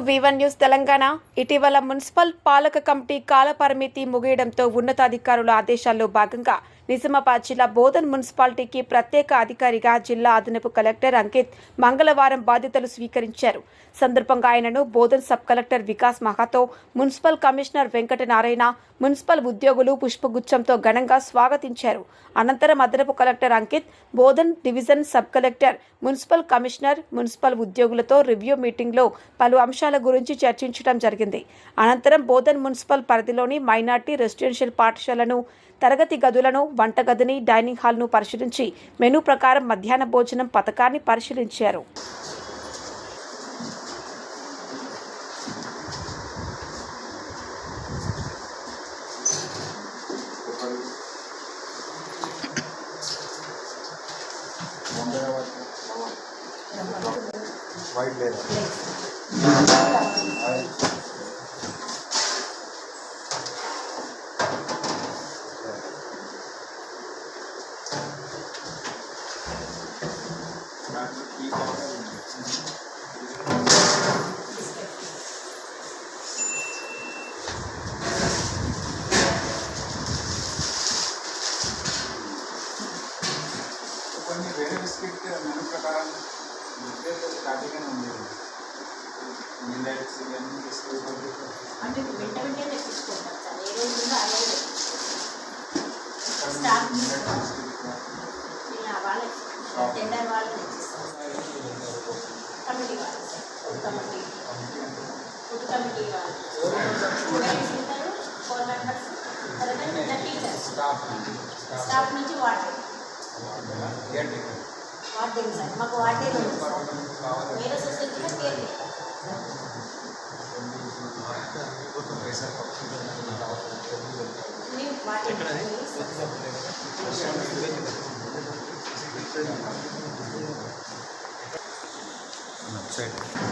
వివన్ news Telangana. ఇటీవల municipal పాలక committee కాలపరిమితి ముగియడంతో ఉన్నతాధికారుల ఆదేశాల్లో భాగంగా నిజామాబాద్ జిల్లా బోధన్ మున్సిపాలిటీకి ప్రత్యేక అధికారిగా జిల్లా అదనపు కలెక్టర్ అంకిత్ మంగళవారం బాధ్యతలు స్వీకరించారు. సందర్భంగా ఆయనను Bodhan sub collector Vikas Mahato municipal commissioner Venkatanarayana municipal ఉద్యోగులు పుష్పగుచ్చంతో ఘనంగా స్వాగతించారు. అనంతరం అదనపు collector Ankit Bodhan division sub collector municipal commissioner municipal ఉద్యోగులతో రివ్యూ మీటింగ్లో పలు అంశాల గురించి చర్చించడం జరిగింది. అనంతరం బోధన్ మున్సిపల్ పరిధిలోని మైనార్టీ రెసిడెన్షియల్ పాఠశాలను తరగతి గదులను వంటగదిని డైనింగ్ హాల్ను పరిశీలించి మెనూ ప్రకారం మధ్యాహ్న భోజనం పథకాన్ని పరిశీలించారు. వైట్ లేదు కొన్ని వేరే బిస్కెట్ మెను ప్రకారం స్టార్టింగ్ ఉంది మిల్లెట్స్ ఇవన్నీ బిస్కెట్ అంటే వెంట వెంటనే తెప్పించుకుంటాం సార్ ఏ రోజు ఉందో ఇలా వాళ్ళే టెండర్ వాళ్ళు తెచ్చిస్తారు. కమిటీ వాళ్ళు sir food committee food committee వాళ్ళు స్టూడెంట్స్ ఉంటారు ఫోర్ మెంబర్స్ తర్వాత ఇద్దరు టీచర్స్ స్టాఫ్ స్టాఫ్ నుంచి వాటర్ ఏంటి వార్డెన్ సార్ మాకు వార్డెన్ ఉంది సార్ వేరే సొసైటీలో కేర్ మేము Sí.